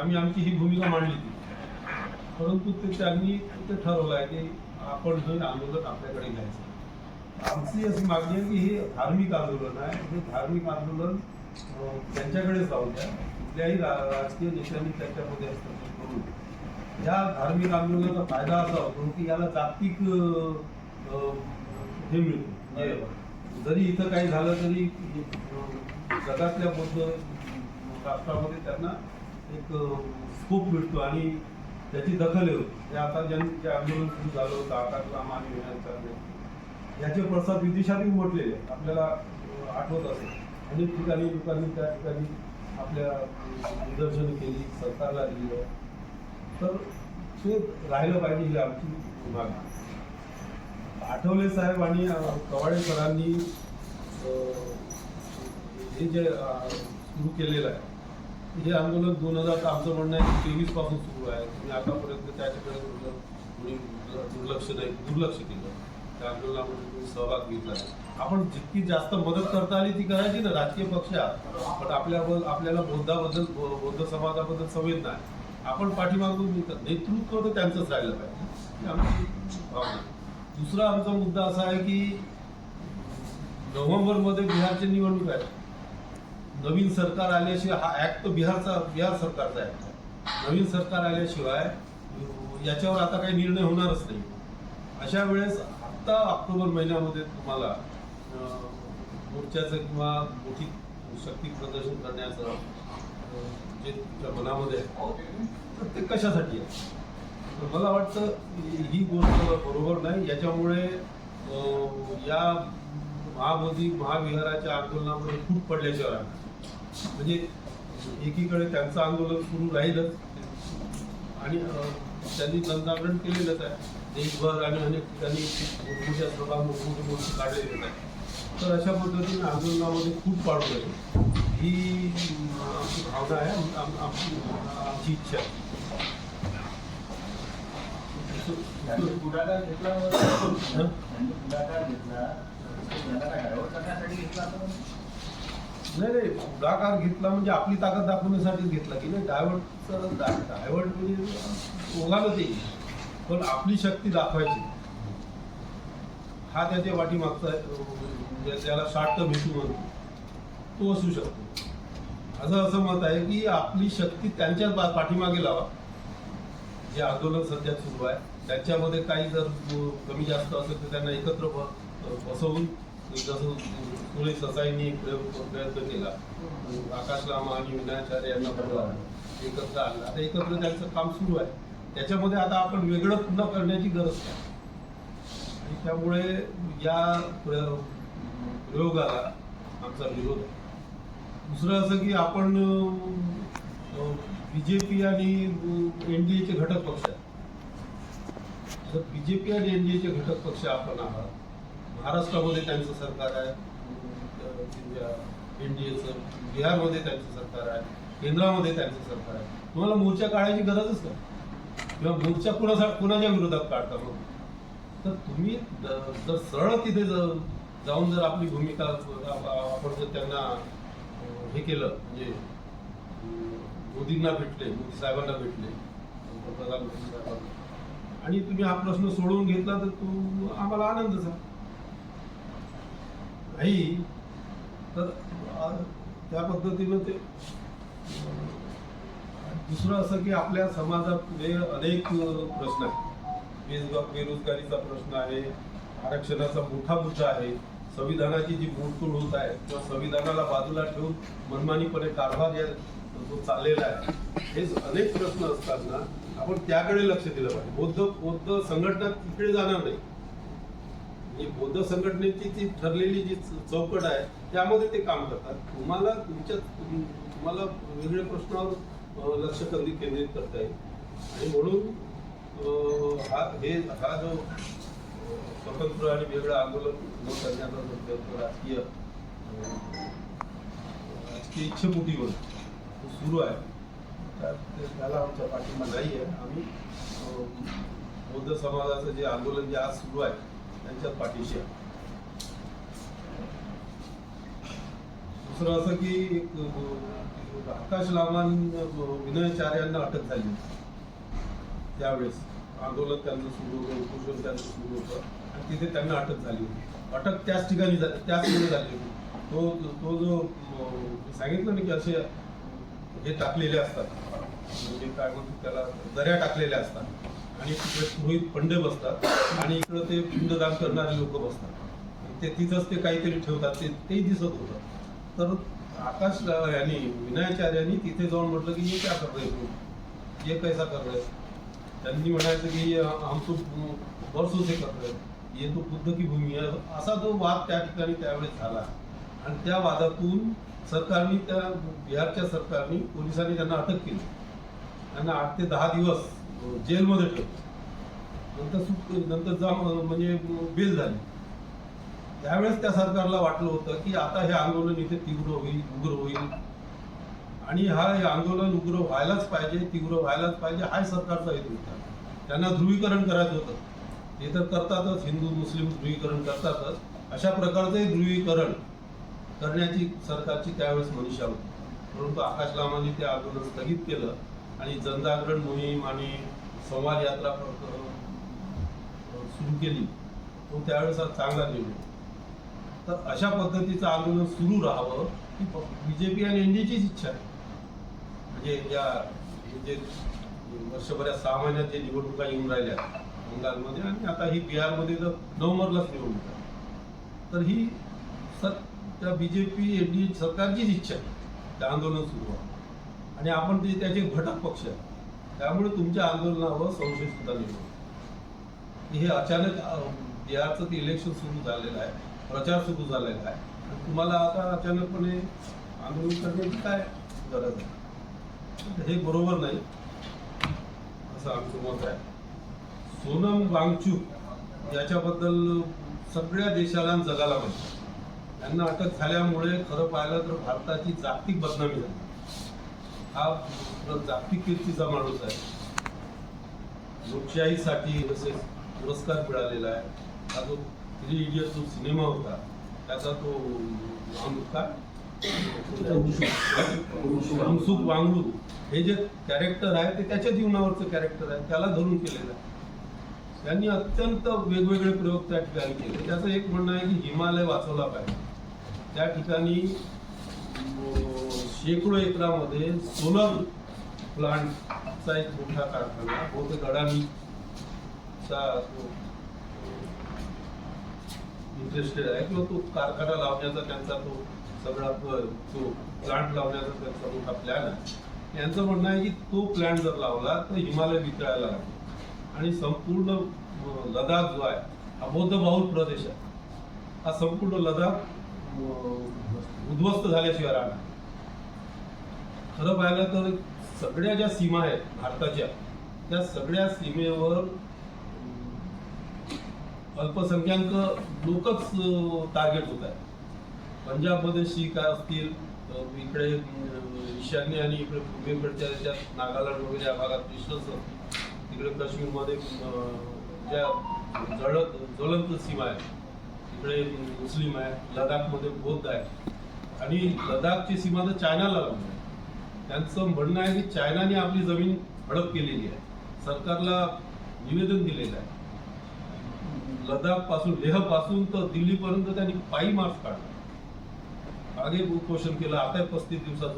आम्ही आमची ही भूमिका मांडली ती. परंतु ते त्यांनी ते ठरवलं आहे की आपण हे आंदोलन आपल्याकडे घ्यायचं. आमची अशी मागणी आहे की हे धार्मिक आंदोलन आहे. हे धार्मिक आंदोलन त्यांच्याकडेच राहू द्या. कुठल्याही रा- राजकीय नेत्यांनी त्यांच्यामध्ये हस्तक्षेप करून या धार्मिक आंदोलनाचा फायदा असा होतो की याला जागतिक हे मिळतो. म्हणजे जरी इथं काही झालं तरी जगातल्या बौद्ध राष्ट्रामध्ये त्यांना एक स्कोप मिळतो आणि त्याची दखल येऊन. आता ज्यांनी जे आंदोलन सुरू झालं होतं आकाश लामा आणि विनायक याचे प्रसाद विदेशातही उमटलेले आपल्याला आठवत असेल. अनेक ठिकाणी लोकांनी त्या ठिकाणी आपल्या अं, निदर्शनं केली सरकारला दिलं तर ते राहिलं पाहिजे ही आमची मागणी आठवले साहेब आणि कवाडेकरांनी कवाडे सरांनी हे जे सुरू केलेलं आहे हे आंदोलन दोन हजार आमचं म्हणणं आहे तेवीसपासून सुरू आहे. तुम्ही आतापर्यंत त्याच्याकडे कोणी दुर्लक्ष नाही दुर्लक्ष केलं. त्या आंदोलनामध्ये तुम्ही सहभाग घेतला आपण जितकी जास्त मदत करता आली ती करायची ना राजकीय पक्षात पण आपल्याबद्दल आपल्याला बौद्धाबद्दल बौद्ध समाजाबद्दल संवेदना आहे आपण पाठीमागून नेतृत्व तर त्यांचंच राहिलं पाहिजे. आमची भावना दुसरा आमचा मुद्दा असा आहे की नोव्हेंबरमध्ये बिहारची निवडणूक आहे. नवीन सरकार आल्याशिवाय हा ऍक्ट तो बिहारचा बिहार सरकारचा ऍक्ट आहे. नवीन सरकार आल्याशिवाय याच्यावर आता काही निर्णय होणारच नाही. अशा वेळेस आत्ता ऑक्टोबर महिन्यामध्ये तुम्हाला मोर्चाचं किंवा मोठी शक्ती प्रदर्शन करण्याचं जे तुमच्या मनामध्ये आहे तर ते कशासाठी आहे? तर मला वाटतं ही गोष्ट बरोबर नाही. याच्यामुळे या महाबोधी महाविहाराच्या आंदोलनामध्ये फूट पडल्याशिवाय म्हणजे एकीकडे त्यांचं आंदोलन सुरू राहीलच. आणि त्यांनी जनजागरण केलेलंच आहे. देशभर आणि अनेक ठिकाणी मोठमोठ्या सभा मोठमोठी मोठी काढलेली आहे तर अशा पद्धतीने आंदोलनामध्ये फूट पाडू नये ही आमची भावना आहे आम- आम- आमची आमची इच्छा आहे. घेतला. पुढाकार घेतला. नाही नाही पुढाकार घेतला म्हणजे आपली ताकद दाखवण्यासाठीच घेतला की नाही? डायव्हर्टचं डायव्हर्ट म्हणजे ओघालं ते. पण आपली शक्ती दाखवायची. हा त्याच्या वाटीमागचा म्हणजे अं, त्याला शार्ट भेटू म्हणतो तो असू शकतो. असं असं मत आहे की आपली शक्ती त्यांच्याच पाठीमागे लावा. जे आंदोलन सध्या सुरू आहे त्याच्यामध्ये काही जर कमी जास्त असेल तर त्यांना एकत्र बसवून जसं सुरेश ससाईंनी प्रयोग प्रयत्न केला. आकाश लामा आणि विनाचार्य यांना बोलवलं. एकत्र आणलं. आता एकत्र त्यांचं काम सुरू आहे. त्याच्यामध्ये आता आपण वेगळं पुन्हा करण्याची गरज नाही. आणि त्यामुळे या प्रयोगाला आमचा विरोध आहे. दुसरं असं की आपण बीजेपी आणि एन डी एचे घटक पक्ष आहेत. तर बीजेपी आणि एन डी एचे घटक पक्ष आपण आहात महाराष्ट्रामध्ये त्यांचं सरकार आहे. एन डी बिहारमध्ये त्यांचं सरकार आहे. केंद्रामध्ये त्यांचं सरकार आहे. तुम्हाला मोर्चा काढायची गरजच नाही. किंवा मोर्चा कुणासा कुणाच्या विरोधात काढता मग तर तुम्ही जर सरळ तिथे जाऊन जर आपली भूमिका आपण जर त्यांना हे केलं म्हणजे मोदींना भेटले मोदी साहेबांना भेटले पंतप्रधान मोदी साहेबांना. आणि तुम्ही हा प्रश्न सोडवून घेतला तर तो आम्हाला आनंदच आहे. नाही तर त्या पद्धतीनं ते दुसरं असं की आपल्या समाजामध्ये अनेक प्रश्न आहेत. बेरोजगार बेरोजगारीचा प्रश्न आहे आरक्षणाचा मोठा मुद्दा आहे संविधानाची जी मोडतोड होत आहे किंवा संविधानाला बाजूला ठेवून मनमानीपणे कारभार या जो चाललेला आहे हे अनेक प्रश्न असतात ना आपण त्याकडे लक्ष दिलं पाहिजे. बौद्ध बौद्ध संघटना तिकडे जाणार नाही. म्हणजे बौद्ध संघटनेची ती ठरलेली जी चौकट आहे त्यामध्ये ते काम करतात. तुम्हाला तुमच्या तुम्हाला वेगळ्या प्रश्नावर लक्ष कधी केंद्रित करता येईल? आणि म्हणून हा हे हा जो स्वतंत्र आणि वेगळं आंदोलन करण्याचा जो राजकीय राजकीय इच्छेपोटीवर सुरू आहे त्याला आमच्या पाठिंबा नाही आहे आम्ही बौद्ध समाजाचं जे आंदोलन जे आज सुरू आहे त्यांच्या पाठीशी आहे. दुसरं असं की एक, आकाश लामान विनय यांना अटक झाली. त्यावेळेस आंदोलन त्यांचं सुरू होतं उपोषण त्यांचं सुरू होतं आणि तिथे त्यांना अटक झाली होती. अटक त्याच ठिकाणी झाली त्याच ठिकाणी झाली होती. तो तो जो सांगितलं ना की असे हे टाकलेले असतात. म्हणजे काय म्हणतो त्याला दऱ्या टाकलेल्या असतात. आणि तिकडे पुरोहित पंडे बसतात आणि इकडं ते पिंडदान करणारे लोक बसतात. ते तिथंच ते काहीतरी ठेवतात ते तेही दिसत होतं. तर आकाश यांनी विनयाचार्यांनी तिथे जाऊन म्हटलं की हे क्या कर रहे हो? ये कैसा कर रहे हो? त्यांनी म्हणायचं की आमचं हम तो वर्षों से कर रहे ये तो बुद्ध की भूमी आहे असा जो वाद त्या ठिकाणी त्यावेळेस झाला. आणि त्या वादातून सरकारने त्या बिहारच्या सरकारने पोलिसांनी त्यांना अटक केली. त्यांना आठ ते दहा दिवस जेलमध्ये ठेवलं नंतर सुट नंतर जा म्हणजे बेल झाली. त्यावेळेस त्या सरकारला वाटलं होतं की आता हे आंदोलन इथे तीव्र होईल उग्र होईल. आणि हा हे आंदोलन उग्र व्हायलाच पाहिजे तीव्र व्हायलाच पाहिजे हा सरकारचा हेतू होता. त्यांना ध्रुवीकरण करायचं होतं. ते तर करतातच हिंदू मुस्लिम ध्रुवीकरण करतातच. अशा प्रकारचंही ध्रुवीकरण करण्याची सरकारची त्यावेळेस मनीषा होती. परंतु आकाश लामांनी ते आंदोलन स्थगित केलं. आणि जनजागरण मोहीम आणि संवाद यात्रा सुरू केली. तो त्यावेळेस चांगला निर्णय तर अशा पद्धतीचं आंदोलन सुरू राहावं ही बीजेपी आणि एनडीचीच इच्छा आहे. म्हणजे या हे जे वर्षभरात सहा महिन्यात जे निवडणुका येऊन राहिल्या बंगालमध्ये आणि आता ही बिहारमध्ये तर नोव्हेंबरलाच निवडणूक आहे. तर ही सर त्या बीजेपी एनडीए सरकारचीच इच्छा आहे. ते आंदोलन सुरू व्हावं. आणि आपण ते त्याचे घटक पक्ष आहे. त्यामुळे तुमच्या आंदोलनावर संशय सुद्धा निर्माण हे अचानक अं, बिहारचं ते इलेक्शन सुरू झालेलं आहे प्रचार सुरू झालेला आहे. तुम्हाला आता अचानकपणे आंदोलन करण्याची काय गरज आहे? हे बरोबर नाही असं आमचं मत आहे. सोनम वांगचूक याच्याबद्दल सगळ्या देशाला आणि जगाला माहिती त्यांना अटक झाल्यामुळे खरं पाहिलं तर भारताची जागतिक बदनामी झाली. हा जागतिक कीर्तीचा माणूस आहे लोकशाहीसाठी तसेच पुरस्कार मिळालेला आहे हा जो थ्री इडियट जो सिनेमा होता त्याचा तो नाम वांगडू हे जे कॅरेक्टर आहे ते त्याच्या जीवनावरचं कॅरेक्टर आहे त्याला धरून केलेलं आहे. त्यांनी अत्यंत वेगवेगळे प्रयोग त्या ठिकाणी केले. त्याचं एक म्हणणं आहे की हिमालय वाचवला पाहिजे. त्या ठिकाणी शेकडो एकरामध्ये सोलर प्लांटचा एक मोठा कारखाना बहुतेक अडाणीचा इंटरेस्टेड आहे किंवा तो कारखाना लावण्याचा त्यांचा तो सगळा तो प्लांट लावण्याचा त्यांचा मोठा प्लॅन आहे. यांचं म्हणणं आहे की तो प्लॅन जर लावला तर हिमालय वितळायला लागतो आणि संपूर्ण लडाख जो आहे हा बौद्ध बहुल प्रदेश आहे. हा संपूर्ण लडाख उद्ध्वस्त झाल्याशिवाय राहणार खरं पाहिलं तर सगळ्या ज्या सीमा आहेत भारताच्या त्या सगळ्या सीमेवर अल्पसंख्याक लोकच टार्गेट होत आहेत. पंजाबमध्ये शीख असतील इकडे ईशान्य आणि इकडे पूर्वेकडच्या ज्या नागालँड वगैरे या भागात क्रिश्चन्स असतील तिकडे काश्मीरमध्ये ज्या जळत ज्वलंत सीमा आहे इकडे मुस्लिम आहे लडाखमध्ये बौद्ध आहे आणि लडाखची सीमा तर चायनाला लागून आहे. त्यांचं म्हणणं आहे की चायनाने आपली जमीन हडप केलेली आहे. सरकारला निवेदन दिलेलं आहे. लडाखपासून लेहपासून तर दिल्लीपर्यंत त्यांनी पायी मार्च काढला. मागे उपोषण केलं आता पस्तीस दिवसात